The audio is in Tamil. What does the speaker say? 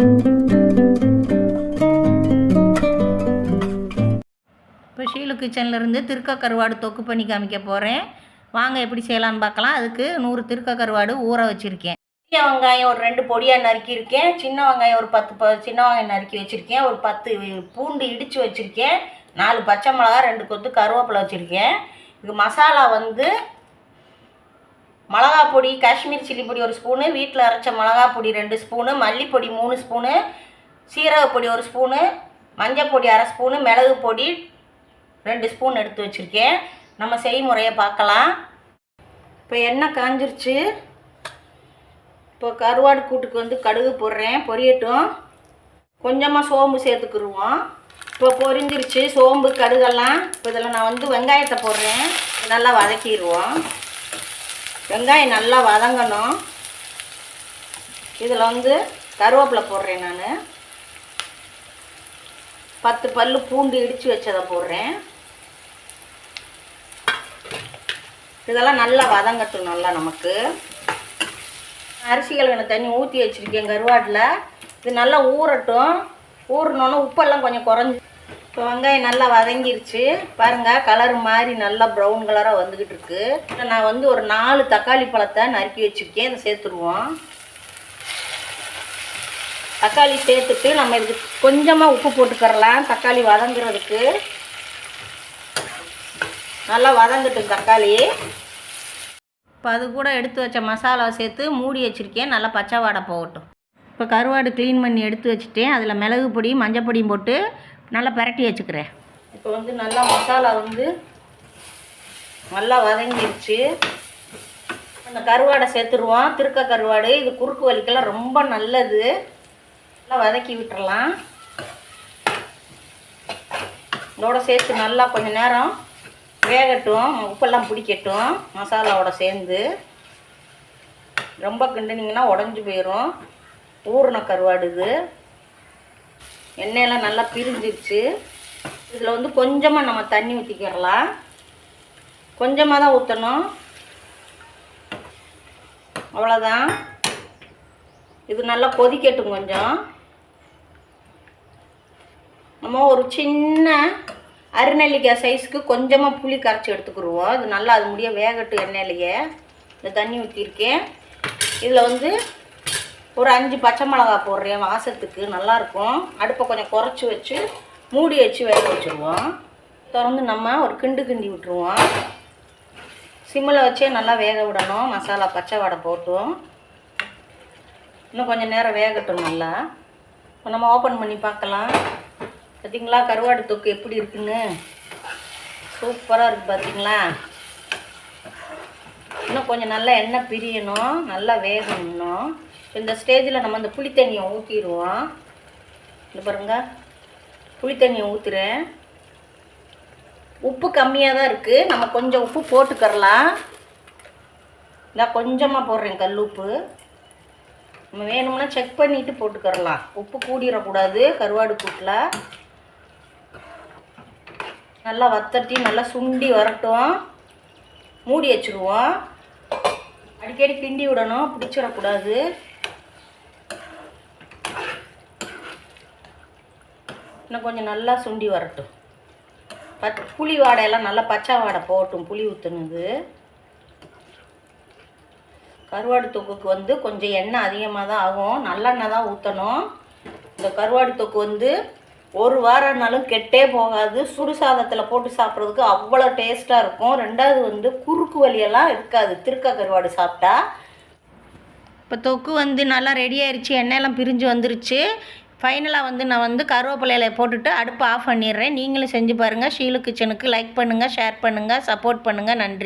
இப்போ ஷீலு கிச்சன்லேருந்து திருக்க கருவாடு தொக்கு பண்ணி காமிக்க போகிறேன் வாங்க எப்படி செய்யலாம்னு பார்க்கலாம். அதுக்கு நூறு திருக்க கருவாடு ஊற வச்சுருக்கேன். பெரிய வெங்காயம் ஒரு ரெண்டு பொடியாக நறுக்கியிருக்கேன். சின்ன வெங்காயம் ஒரு பத்து ப சின்ன வெங்காயம் நறுக்கி வச்சுருக்கேன். ஒரு பத்து பூண்டு இடித்து வச்சுருக்கேன். நாலு பச்சை மிளகா ரெண்டு கொத்து கருவேப்பிலை வச்சுருக்கேன். இது மசாலா வந்து மிளகா பொடி காஷ்மீர் சில்லி பொடி ஒரு ஸ்பூனு வீட்டில் அரைச்ச மிளகா பொடி ரெண்டு ஸ்பூனு மல்லிப்பொடி மூணு ஸ்பூனு சீரக பொடி ஒரு ஸ்பூனு மஞ்சள் பொடி அரை ஸ்பூனு மிளகு பொடி ரெண்டு ஸ்பூன் எடுத்து வச்சுருக்கேன். நம்ம செய்முறையை பார்க்கலாம். இப்போ எண்ணெய் காஞ்சிருச்சு. இப்போ கருவாடு கூட்டுக்கு வந்து கடுகு போடுறேன். பொரியட்டும். கொஞ்சமாக சோம்பு சேர்த்துக்கிடுவோம் இப்போ பொரிஞ்சிருச்சு. சோம்பு கடுகெல்லாம். இப்போ இதில் நான் வந்து வெங்காயத்தை போடுறேன். நல்லா வதக்கிடுவோம் வெங்காயம் நல்லா வதங்கணும். இதில் வந்து கருவேப்பிலை போடுறேன் நான். பத்து பல் பூண்டு இடித்து வச்சதை போடுறேன். இதெல்லாம் நல்லா வதங்கட்டும் நல்லா நமக்கு. அரிசி கழுவின தண்ணி ஊற்றி வச்சுருக்கேன் கருவாட்டில். இது நல்லா ஊறட்டும். ஊறினோன்னே உப்பெல்லாம் கொஞ்சம் குறைஞ்சி இப்போ வெங்காயம் நல்லா வதங்கிருச்சு. பாருங்கள் கலர் மாதிரி நல்லா ப்ரௌன் கலராக வந்துக்கிட்டு இருக்கு. நான் வந்து ஒரு நாலு தக்காளி பழத்தை நறுக்கி வச்சுருக்கேன். இதை சேர்த்துருவோம். தக்காளி சேர்த்துட்டு நம்ம இதுக்கு கொஞ்சமாக உப்பு போட்டுக்கரலாம் தக்காளி வதங்குறதுக்கு. நல்லா வதங்கட்டும் தக்காளி. இப்போ அது கூட எடுத்து வச்ச மசாலாவை சேர்த்து மூடி வச்சுருக்கேன். நல்லா பச்சை வாடை போகட்டும். இப்போ கருவாடு க்ளீன் பண்ணி எடுத்து வச்சுட்டேன். அதில் மிளகு பொடி மஞ்சள் பொடியும் போட்டு நல்லா பரட்டி வச்சுக்கிறேன். இப்போ வந்து நல்லா மசாலா வந்து நல்லா வதங்கிடுச்சு அந்த கருவாடை சேர்த்துருவோம். திருக்க கருவாடு இது குறுக்கு வலிக்கெல்லாம் ரொம்ப நல்லது. நல்லா வதக்கி விட்டுறலாம். இதோட சேர்த்து நல்லா கொஞ்சம் நேரம் வேகட்டும். உப்பெல்லாம் பிடிக்கட்டும். மசாலாவோட சேர்ந்து. ரொம்ப கிண்டுனிங்கன்னா உடஞ்சி போயிடும் ஊறின கருவாடு இது. எண்ணெயெல்லாம் நல்லா பிரிஞ்சிருச்சு. இதில் வந்து கொஞ்சமாக நம்ம தண்ணி ஊற்றிக்கிறலாம் கொஞ்சமாக தான் ஊற்றணும் அவ்வளோதான். இது நல்லா கொதிக்கட்டும் கொஞ்சம். நம்ம ஒரு சின்ன அருநெல்லிக்காய் சைஸ்க்கு கொஞ்சமாக புளி கரைச்சி எடுத்துக்கிடுவோம். இது நல்லா அது முடிய வேகட்டும் எண்ணெயிலேயே. இந்த தண்ணி ஊற்றிருக்கேன் இதில் வந்து ஒரு அஞ்சு பச்சை மிளகா போடுறேன் வாசத்துக்கு நல்லாயிருக்கும் அடுப்பை கொஞ்சம் குறைச்சி வச்சு மூடி வச்சு வேக வச்சுருவோம். திறந்து நம்ம ஒரு கிண்டு கிண்டி விட்டுருவோம். சிம்மில் வச்சே நல்லா வேக விடணும். மசாலா பச்சை வடை போட்டும். இன்னும் கொஞ்சம் நேரம் வேகட்டும் நல்லா. இப்போ நம்ம ஓப்பன் பண்ணி பார்க்கலாம். பார்த்தீங்களா? கருவாடு தொக்கு எப்படி இருக்குன்னு? சூப்பராக இருக்குது பார்த்திங்களா? இன்னும் கொஞ்சம் நல்லா எண்ணெய் பிரியணும். நல்லா வேகணும். இன்னும் இந்த ஸ்டேஜில் நம்ம இந்த புளி தண்ணியை ஊற்றிடுவோம் இந்த பாருங்க. புளி தண்ணியை ஊற்றுறேன் உப்பு கம்மியாக தான் இருக்குது நம்ம கொஞ்சம் உப்பு போட்டுக்கரலாம் நான் கொஞ்சமாக போடுறேன் கல் உப்பு நம்ம வேணும்னா செக் பண்ணிவிட்டு போட்டுக்கரலாம் உப்பு கூடிடக்கூடாது கருவாடு கூட்டில். நல்லா வத்தட்டி நல்லா சுண்டி வரட்டும். மூடி வச்சுருவோம். அடிக்கடி கிண்டி விடணும் பிடிச்சிடக்கூடாது. இன்னும் கொஞ்சம் நல்லா சுண்டி வரட்டும். பச் புளி வாடையெல்லாம் நல்லா பச்சை வாடை போகட்டும் புளி ஊற்றுனது கருவாடு தொக்குக்கு வந்து கொஞ்சம் எண்ணெய் அதிகமாக தான் ஆகும். நல்லெண்ணெய் தான் ஊற்றணும் இந்த கருவாடு தொக்கு வந்து ஒரு வாரம்னாலும் கெட்டே போகாது. சுடு சாதத்தில் போட்டு சாப்பிட்றதுக்கு அவ்வளோ டேஸ்ட்டாக இருக்கும். ரெண்டாவது வந்து குறுக்கு வலியெல்லாம் இருக்காது. திருக்கா கருவாடு சாப்பிட்டா. இப்போ தொக்கு வந்து நல்லா ரெடி ஆயிடுச்சு எண்ணெயெல்லாம் பிரிஞ்சு வந்துருச்சு. ஃபைனலாக வந்து நான் வந்து கருவேப்பிலையில போட்டுட்டு அடுப்பு ஆஃப் பண்ணிடுறேன். நீங்களும் செஞ்சு பாருங்கள் ஷீலு கிச்சனுக்கு லைக் பண்ணுங்கள் ஷேர் பண்ணுங்கள் சப்போர்ட் பண்ணுங்கள் நன்றி.